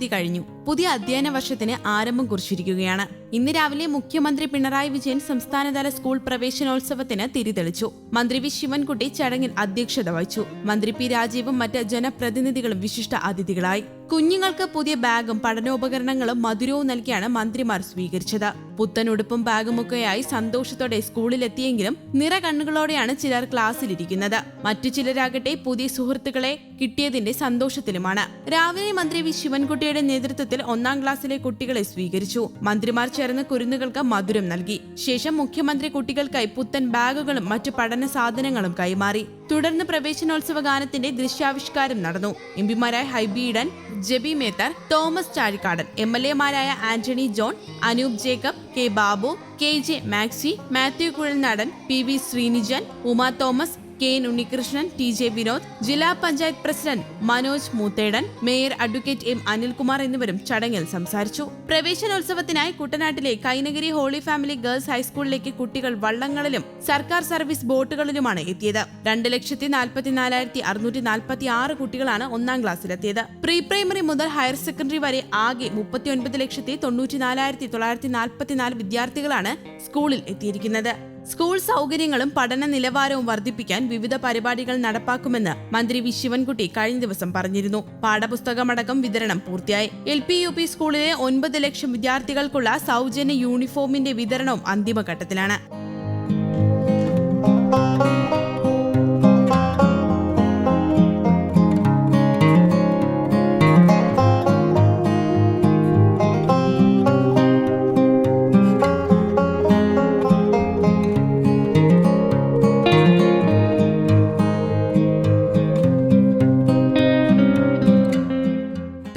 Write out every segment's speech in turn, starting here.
അവധി കഴിഞ്ഞു. പുതിയ അധ്യയന വർഷത്തിന് ആരംഭം കുറിച്ചിരിക്കുകയാണ്. ഇന്ന് രാവിലെ മുഖ്യമന്ത്രി പിണറായി വിജയൻ സംസ്ഥാനതല സ്കൂൾ പ്രവേശനോത്സവത്തിന് തിരിതെളിച്ചു. മന്ത്രി വി ശിവൻകുട്ടി ചടങ്ങിൽ അധ്യക്ഷത വഹിച്ചു. മന്ത്രി പി രാജീവും മറ്റ് ജനപ്രതിനിധികളും വിശിഷ്ട അതിഥികളായി. കുഞ്ഞുങ്ങൾക്ക് പുതിയ ബാഗും പഠനോപകരണങ്ങളും മധുരവും നൽകിയാണ് മന്ത്രിമാർ സ്വീകരിച്ചത്. പുത്തൻ ഉടുപ്പും ബാഗുമൊക്കെയായി സന്തോഷത്തോടെ സ്കൂളിലെത്തിയെങ്കിലും നിറ കണ്ണുകളോടെയാണ് ചിലർ ക്ലാസ്സിലിരിക്കുന്നത്. മറ്റു ചിലരാകട്ടെ പുതിയ സുഹൃത്തുക്കളെ കിട്ടിയതിന്റെ സന്തോഷത്തിലുമാണ്. രാവിലെ മന്ത്രി വി ശിവൻകുട്ടിയുടെ നേതൃത്വത്തിൽ ഒന്നാം ക്ലാസ്സിലെ കുട്ടികളെ സ്വീകരിച്ചു. മന്ത്രിമാർ ചേർന്ന് കുരുന്നുകൾക്ക് മധുരം നൽകി. ശേഷം മുഖ്യമന്ത്രി കുട്ടികൾക്കായി പുത്തൻ ബാഗുകളും മറ്റു പഠന സാധനങ്ങളും കൈമാറി. തുടർന്ന് പ്രവേശനോത്സവ ഗാനത്തിന്റെ ദൃശ്യാവിഷ്കാരം നടന്നു. എംപിമാരായ Hibi Eden Jebi Mather Thomas Chazhikadan M L എമാരായ Antony John Anoop Jacob K Babu K J Maxi Mathew Kuzhalnadan P V Sreenijan Uma Thomas K N Unnikrishnan T J Vinod ജില്ലാ panchayat president Manoj Moothedan mayor advocate M Anilkumar എന്നിവരും ചടങ്ങിൽ സംസാരിച്ചു. പ്രവേശനോത്സവത്തിനായി കുട്ടനാട്ടിലെ Kainakary holy family girls ഹൈസ്കൂളിലേക്ക് കുട്ടികൾ വള്ളങ്ങളിലും സർക്കാർ സർവീസ് ബോട്ടുകളിലുമാണ് എത്തിയത്. രണ്ട് ലക്ഷത്തി നാൽപ്പത്തിനാലായിരത്തി അറുന്നൂറ്റി നാൽപ്പത്തി ആറ് കുട്ടികളാണ് ഒന്നാം ക്ലാസ്സിലെത്തിയത്. പ്രീ പ്രൈമറി മുതൽ ഹയർ സെക്കൻഡറി വരെ ആകെ മുപ്പത്തിയൊൻപത് ലക്ഷത്തി തൊണ്ണൂറ്റി നാലായിരത്തി തൊള്ളായിരത്തി നാൽപ്പത്തിനാല് വിദ്യാർത്ഥികളാണ് സ്കൂളിൽ എത്തിയിരിക്കുന്നത്. സ്കൂൾ സൗകര്യങ്ങളും പഠന നിലവാരവും വർദ്ധിപ്പിക്കാൻ വിവിധ പരിപാടികൾ നടപ്പാക്കുമെന്ന് മന്ത്രി വി ശിവൻകുട്ടി കഴിഞ്ഞ ദിവസം പറഞ്ഞിരുന്നു. പാഠപുസ്തകമടക്കം വിതരണം പൂർത്തിയായി. എൽ പി യു പി സ്കൂളിലെ ഒൻപത് ലക്ഷം വിദ്യാർത്ഥികൾക്കുള്ള സൗജന്യ യൂണിഫോമിന്റെ വിതരണവും അന്തിമഘട്ടത്തിലാണ്.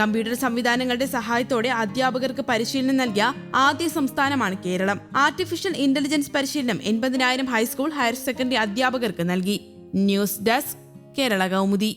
കമ്പ്യൂട്ടർ സംവിധാനങ്ങളുടെ സഹായത്തോടെ അധ്യാപകർക്ക് പരിശീലനം നൽകിയ ആദ്യ സംസ്ഥാനമാണ് കേരളം. ആർട്ടിഫിഷ്യൽ ഇന്റലിജൻസ് പരിശീലനം എൺപതിനായിരം ഹൈസ്കൂൾ ഹയർ സെക്കൻഡറി അധ്യാപകർക്ക് നൽകി. News desk Kerala Kaumudi.